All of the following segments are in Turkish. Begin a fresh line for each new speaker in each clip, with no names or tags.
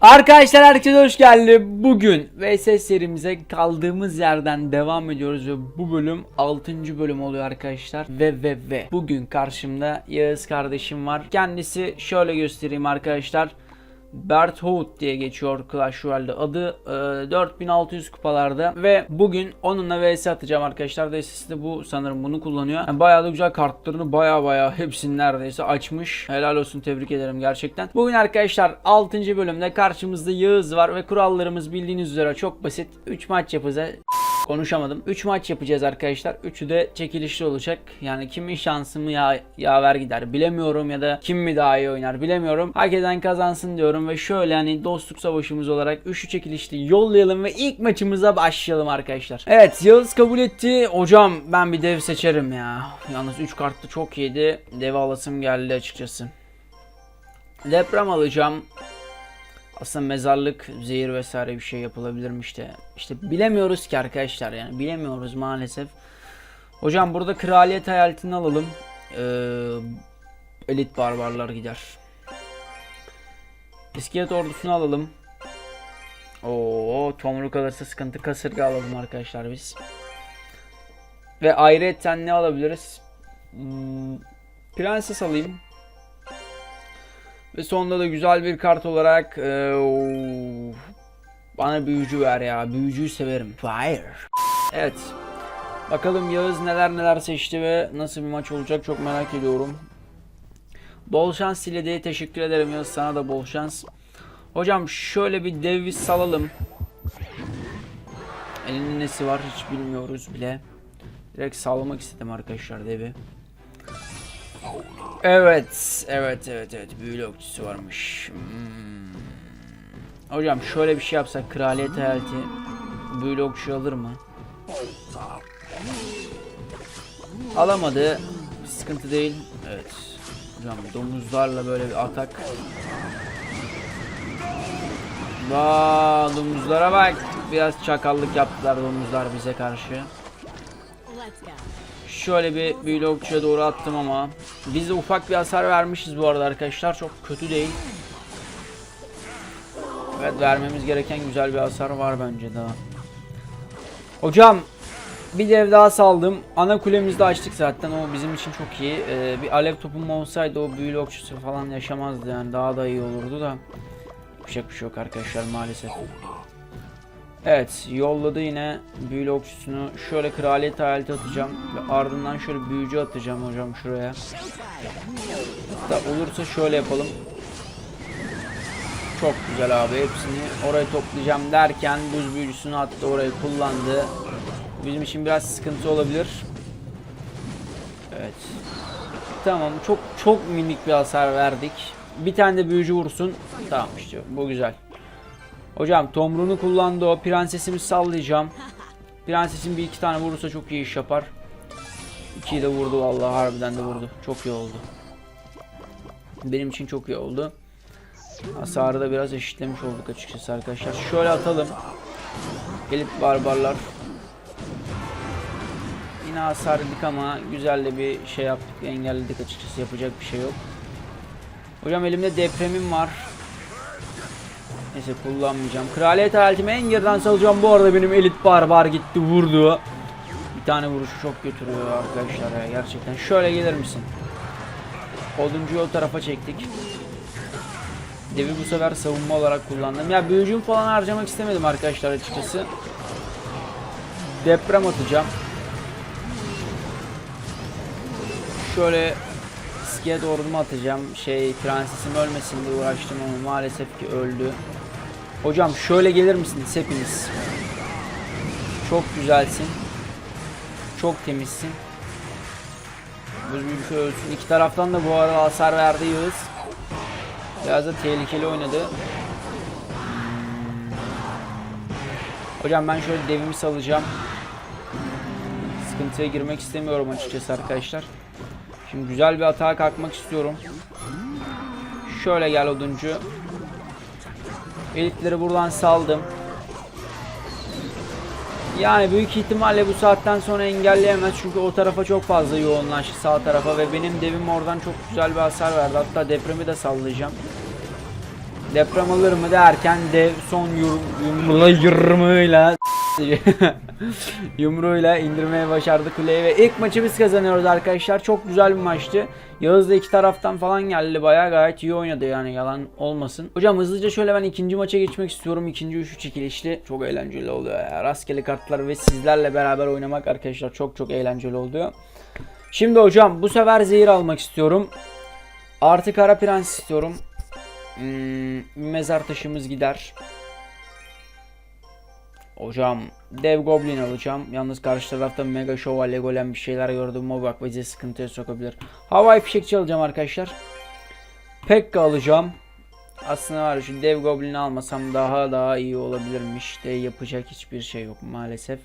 Arkadaşlar herkese hoş geldi. Bugün VS serimize kaldığımız yerden devam ediyoruz ve bu bölüm 6. bölüm oluyor arkadaşlar. Ve ve ve bugün karşımda Yağız kardeşim var. Kendisi şöyle göstereyim arkadaşlar. Bert Hout diye geçiyor Clash Royale'de. Adı e, 4600 kupalarda. Ve bugün onunla vs atacağım arkadaşlar. DSS de bu sanırım bunu kullanıyor. Yani bayağı da güzel kartlarını bayağı bayağı hepsini neredeyse açmış. Helal olsun tebrik ederim gerçekten. Bugün arkadaşlar 6. bölümde karşımızda Yağız var ve kurallarımız bildiğiniz üzere çok basit. 3 maç yapacağız Konuşamadım. 3 maç yapacağız arkadaşlar. Üçü de çekilişli olacak. Yani kimin şansı mı ya yaver gider bilemiyorum ya da kim mi daha iyi oynar bilemiyorum. Hak eden kazansın diyorum ve şöyle hani dostluk savaşımız olarak üçlü çekilişli yollayalım ve ilk maçımıza başlayalım arkadaşlar. Evet Yıldız kabul etti. Hocam ben bir dev seçerim ya. Yalnız 3 kartlı çok iyiydi. Dev alasım geldi açıkçası. Deprem alacağım. Aslında mezarlık, zehir vesaire bir şey yapılabilirmiş de. İşte bilemiyoruz ki arkadaşlar yani bilemiyoruz maalesef. Hocam burada kraliyet hayaletini alalım. Ee, elit barbarlar gider. İskelet ordusunu alalım. Oo, tomruk alırsa sıkıntı kasırga alalım arkadaşlar biz. Ve ayrıyetten ne alabiliriz? Hmm, prenses alayım. Ve sonunda da güzel bir kart olarak eee, oo, bana büyücü ver ya. Büyücüyü severim. Fire. Evet. Bakalım Yağız neler neler seçti ve nasıl bir maç olacak çok merak ediyorum. Bol şans Silede'ye teşekkür ederim Yağız. Sana da bol şans. Hocam şöyle bir devi salalım. Elinin nesi var hiç bilmiyoruz bile. Direkt sallamak istedim arkadaşlar devi. Evet, evet, evet, evet. Büyülü okçusu varmış. Hmm. Hocam şöyle bir şey yapsak kraliyet hayaleti büyülü okçu alır mı? Alamadı. Sıkıntı değil. Evet. Hocam domuzlarla böyle bir atak. Vaa domuzlara bak. Biraz çakallık yaptılar domuzlar bize karşı. Şöyle bir büyülü doğru attım ama biz de ufak bir hasar vermişiz bu arada arkadaşlar. Çok kötü değil. Evet vermemiz gereken güzel bir hasar var bence daha. Hocam bir dev daha saldım. Ana kulemizi de açtık zaten. O bizim için çok iyi. Ee, bir alev topum olsaydı o büyülü okçusu falan yaşamazdı yani. Daha da iyi olurdu da. Yapacak bir şey yok arkadaşlar maalesef. Evet yolladı yine büyülü okçusunu. Şöyle kraliyet hayaleti atacağım. Ve ardından şöyle büyücü atacağım hocam şuraya. Hatta olursa şöyle yapalım. Çok güzel abi hepsini oraya toplayacağım derken buz büyücüsünü attı orayı kullandı. Bizim için biraz sıkıntı olabilir. Evet. Tamam çok çok minik bir hasar verdik. Bir tane de büyücü vursun. Tamam işte bu güzel. Hocam tomruğunu kullandı o. Prensesimi sallayacağım. Prensesin bir iki tane vurursa çok iyi iş yapar. İkiyi de vurdu vallahi harbiden de vurdu. Çok iyi oldu. Benim için çok iyi oldu. Hasarı da biraz eşitlemiş olduk açıkçası arkadaşlar. Şöyle atalım. Gelip barbarlar. Yine hasar yedik ama güzel de bir şey yaptık. Engelledik açıkçası. Yapacak bir şey yok. Hocam elimde depremim var. Neyse kullanmayacağım. Kraliyet hayaletimi en geriden salacağım. Bu arada benim elit barbar gitti vurdu. Bir tane vuruşu çok götürüyor arkadaşlar ya gerçekten. Şöyle gelir misin? Oduncuyu o tarafa çektik. Devi bu sefer savunma olarak kullandım. Ya büyücüm falan harcamak istemedim arkadaşlar açıkçası. Deprem atacağım. Şöyle İskiye doğru mu atacağım? Şey prensesim ölmesin diye uğraştım ama maalesef ki öldü. Hocam şöyle gelir misiniz hepiniz? Çok güzelsin. Çok temizsin. Buz büyücüsü ölsün. İki taraftan da bu arada hasar verdi Yağız. Biraz da tehlikeli oynadı. Hocam ben şöyle devimi salacağım. Sıkıntıya girmek istemiyorum açıkçası arkadaşlar. Şimdi güzel bir atağa kalkmak istiyorum. Şöyle gel oduncu. Elitleri buradan saldım. Yani büyük ihtimalle bu saatten sonra engelleyemez çünkü o tarafa çok fazla yoğunlaştı sağ tarafa ve benim devim oradan çok güzel bir hasar verdi. Hatta depremi de sallayacağım. Deprem alır mı derken dev son yum, yumruğuyla yırmığıyla yumruğuyla indirmeye başardı kuleyi ve ilk maçı biz kazanıyoruz arkadaşlar. Çok güzel bir maçtı. Yağız da iki taraftan falan geldi. Bayağı gayet iyi oynadı yani yalan olmasın. Hocam hızlıca şöyle ben ikinci maça geçmek istiyorum. İkinci üçü çekilişli. Çok eğlenceli oluyor ya. Rastgele kartlar ve sizlerle beraber oynamak arkadaşlar çok çok eğlenceli oluyor. Şimdi hocam bu sefer zehir almak istiyorum. Artı kara prens istiyorum. Hmm, mezar taşımız gider. Hocam dev goblin alacağım. Yalnız karşı tarafta mega şövalye golem bir şeyler gördüm. O bak bizi sıkıntıya sokabilir. Havai fişekçi alacağım arkadaşlar. Pekka alacağım. Aslında var şu dev goblini almasam daha daha iyi olabilirmiş. De yapacak hiçbir şey yok maalesef.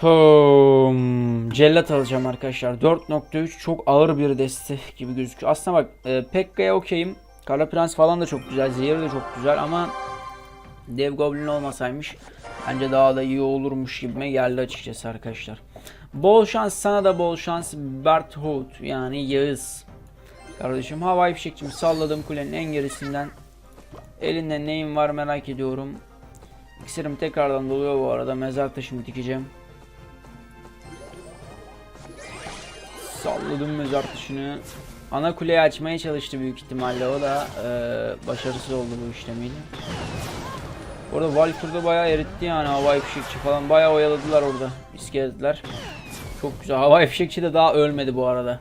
Hmm, cellat alacağım arkadaşlar. 4.3 çok ağır bir deste gibi gözüküyor. Aslında bak e, Pekka'ya okeyim. Kara Prens falan da çok güzel. Zehir de çok güzel ama Dev Goblin olmasaymış bence daha da iyi olurmuş gibime geldi açıkçası arkadaşlar. Bol şans sana da bol şans Berthoud yani Yağız. Kardeşim havai fişekçimi salladım kulenin en gerisinden. Elinde neyim var merak ediyorum. İksirim tekrardan doluyor bu arada. Mezar taşımı dikeceğim. Salladım mezar taşını. Ana kuleyi açmaya çalıştı büyük ihtimalle. O da eee, başarısız oldu bu işlemiyle. Orada Valkyrie'de bayağı eritti yani havai fişekçi falan. Bayağı oyaladılar orada iskeletler. Çok güzel. Havai fişekçi de daha ölmedi bu arada.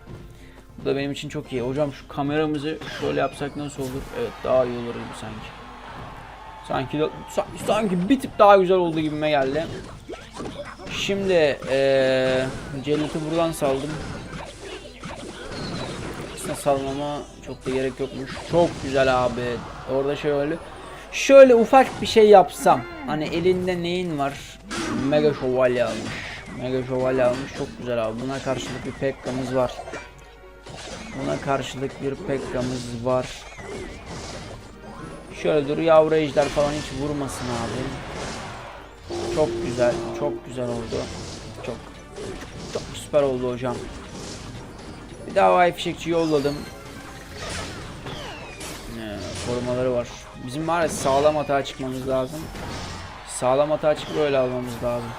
Bu da benim için çok iyi. Hocam şu kameramızı şöyle yapsak nasıl olur? Evet daha iyi olur gibi sanki. Sanki sanki bir tık daha güzel oldu gibime geldi. Şimdi eee Cennet'i buradan saldım. Aslında salmama çok da gerek yokmuş. Çok güzel abi. Orada şöyle şöyle ufak bir şey yapsam. Hani elinde neyin var? Mega şövalye almış. Mega şövalye almış. Çok güzel abi. Buna karşılık bir Pekka'mız var. Buna karşılık bir Pekka'mız var. Şöyle dur yavru ejder falan hiç vurmasın abi. Çok güzel. Çok güzel oldu. Çok çok süper oldu hocam. Bir daha havai fişekçi yolladım. Ee, korumaları var. Bizim var ya sağlam hata çıkmamız lazım. Sağlam hata çıkıp öyle almamız lazım.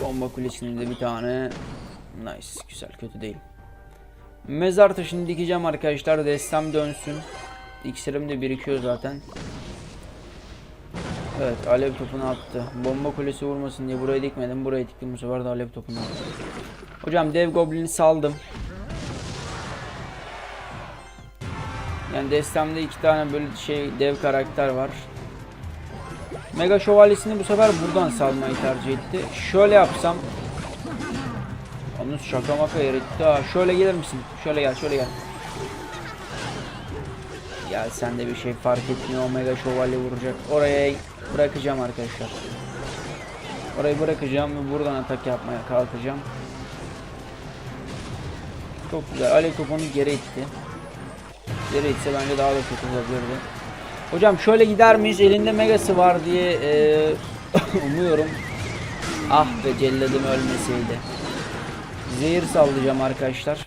Bomba kulesinin de bir tane. Nice. Güzel. Kötü değil. Mezar taşını dikeceğim arkadaşlar. Destem dönsün. İksirim de birikiyor zaten. Evet alev topunu attı. Bomba kulesi vurmasın diye burayı dikmedim. Burayı diktim bu sefer de alev topunu attı. Hocam dev goblini saldım. Yani destemde iki tane böyle şey dev karakter var. Mega şövalyesini bu sefer buradan salmayı tercih etti. Şöyle yapsam onu şaka maka eritti ha. Şöyle gelir misin? Şöyle gel, şöyle gel. Gel sen de bir şey fark etmiyor. Omega şövalye vuracak. Oraya bırakacağım arkadaşlar. Orayı bırakacağım ve buradan atak yapmaya kalkacağım. Çok güzel. Alev topunu geri itti. Geri itse bence daha da kötü olabilirdi. Hocam şöyle gider miyiz? Elinde megası var diye eee, umuyorum. Ah be celladım ölmeseydi. Zehir sallayacağım arkadaşlar.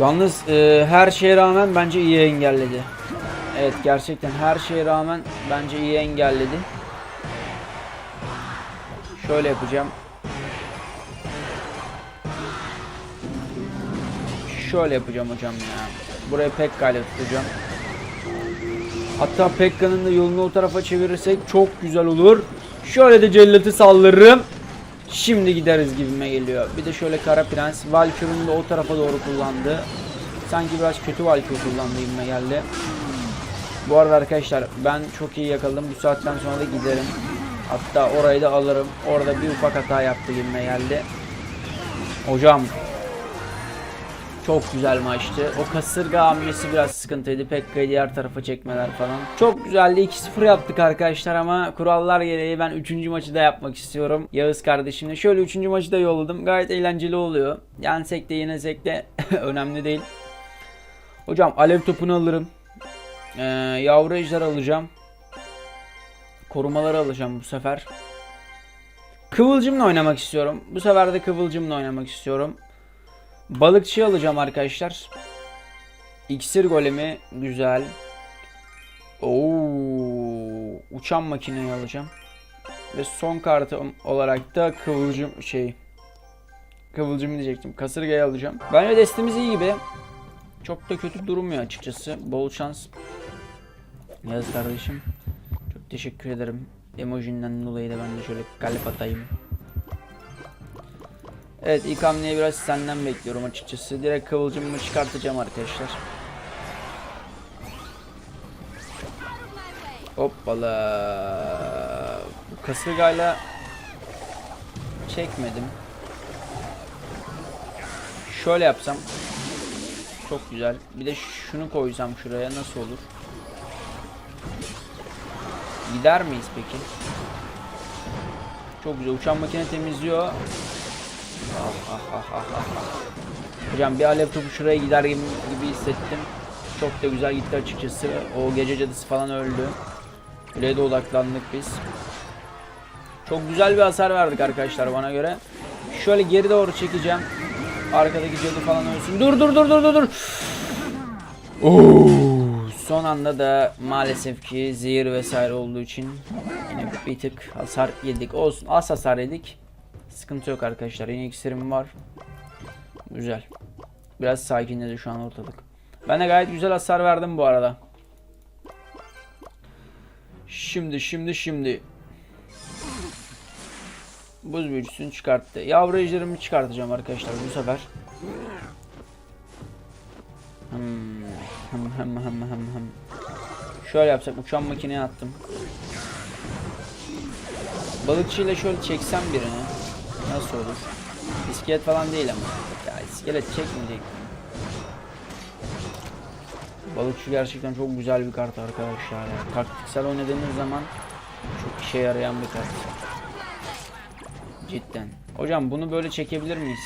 Yalnız e, her şeye rağmen bence iyi engelledi. Evet gerçekten her şeye rağmen bence iyi engelledi. Şöyle yapacağım. Şöyle yapacağım hocam ya. Buraya Pekka ile tutacağım. Hatta Pekka'nın da yolunu o tarafa çevirirsek çok güzel olur. Şöyle de cellatı sallarım. Şimdi gideriz gibime geliyor. Bir de şöyle Kara Prens. Valkyrie'nin de o tarafa doğru kullandı. Sanki biraz kötü Valkyrie kullandı gibime geldi. Bu arada arkadaşlar ben çok iyi yakaladım. Bu saatten sonra da giderim. Hatta orayı da alırım. Orada bir ufak hata yaptı gibime geldi. Hocam çok güzel maçtı. O kasırga hamlesi biraz sıkıntıydı. Pekka'yı diğer tarafa çekmeler falan. Çok güzeldi. 2-0 yaptık arkadaşlar ama kurallar gereği ben 3. maçı da yapmak istiyorum. Yağız kardeşimle. Şöyle 3. maçı da yolladım. Gayet eğlenceli oluyor. Yensek de yenilsek de önemli değil. Hocam alev topunu alırım. Ee, yavru ejder alacağım. Korumaları alacağım bu sefer. Kıvılcımla oynamak istiyorum. Bu sefer de kıvılcımla oynamak istiyorum. Balıkçı alacağım arkadaşlar. İksir golemi güzel. Oo, uçan makineyi alacağım. Ve son kartım olarak da kıvılcım şey kıvılcım diyecektim. Kasırgayı alacağım. Bence destemiz iyi gibi. Çok da kötü durmuyor açıkçası. Bol şans. Yaz kardeşim. Çok teşekkür ederim. Emojinden dolayı da ben de şöyle kalp atayım. Evet ilk hamleyi biraz senden bekliyorum açıkçası. Direkt kıvılcımımı çıkartacağım arkadaşlar. Hoppala. Bu kasırgayla çekmedim. Şöyle yapsam çok güzel. Bir de şunu koysam şuraya nasıl olur? Gider miyiz peki? Çok güzel. Uçan makine temizliyor. Ah ah ah ah ah. ah. Hocam bir alev topu şuraya gider gibi, gibi hissettim. Çok da güzel gitti açıkçası. O gece cadısı falan öldü. Kuleye de odaklandık biz. Çok güzel bir hasar verdik arkadaşlar bana göre. Şöyle geri doğru çekeceğim. Arkadaki cadı falan ölsün. Dur dur dur dur dur dur. Oo, son anda da maalesef ki zehir vesaire olduğu için yine bir tık hasar yedik. Olsun az hasar yedik. Sıkıntı yok arkadaşlar. Yine iksirim var. Güzel. Biraz sakinledi şu an ortalık. Ben de gayet güzel hasar verdim bu arada. Şimdi şimdi şimdi. Buz büyücüsünü çıkarttı. Yavru ejderimi çıkartacağım arkadaşlar bu sefer. Hmm, hım hım hım hım hım. Şöyle yapsak uçan makineye attım. Balıkçıyla şöyle çeksem birini. Nasıl olur? İskelet falan değil ama. Ya iskelet çekmeyecek. Balıkçı gerçekten çok güzel bir kart arkadaşlar ya. Taktiksel oynadığınız zaman çok işe yarayan bir kart. Cidden. Hocam bunu böyle çekebilir miyiz?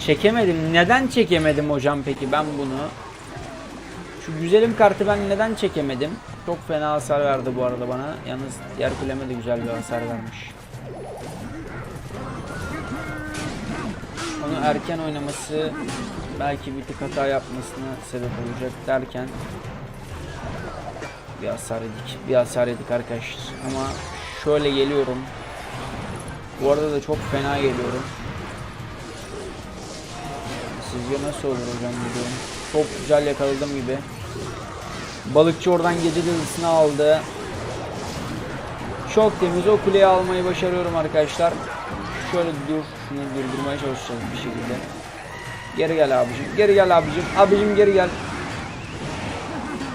Çekemedim. Neden çekemedim hocam peki ben bunu? Şu güzelim kartı ben neden çekemedim? Çok fena hasar verdi bu arada bana. Yalnız diğer kuleme de güzel bir hasar vermiş. Onu erken oynaması belki bir tık hata yapmasına sebep olacak derken bir hasar yedik. Bir hasar yedik arkadaşlar. Ama şöyle geliyorum. Bu arada da çok fena geliyorum. Sizce nasıl olur hocam durum? Çok güzel yakaladım gibi. Balıkçı oradan gece dizisini aldı. Çok temiz o kuleyi almayı başarıyorum arkadaşlar. Şöyle dur. Şunu durdurmaya çalışacağız bir şekilde. Geri gel abicim. Geri gel abicim. Abicim geri gel.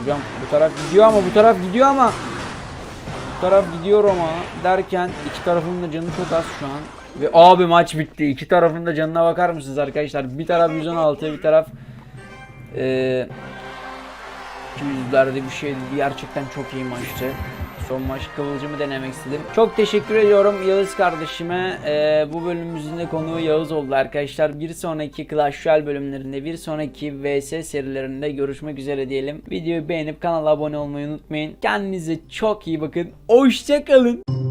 Hocam bu taraf gidiyor ama bu taraf gidiyor ama bu taraf gidiyor ama derken iki tarafın da canı çok az şu an. Ve abi maç bitti. İki tarafın da canına bakar mısınız arkadaşlar? Bir taraf 116, bir taraf eee 200'lerde bir şeydi. Gerçekten çok iyi maçtı. Son maç kıvılcımı denemek istedim. Çok teşekkür ediyorum Yağız kardeşime. Ee, bu bölümümüzün de konuğu Yağız oldu arkadaşlar. Bir sonraki Clash Royale bölümlerinde, bir sonraki VS serilerinde görüşmek üzere diyelim. Videoyu beğenip kanala abone olmayı unutmayın. Kendinize çok iyi bakın. Hoşçakalın.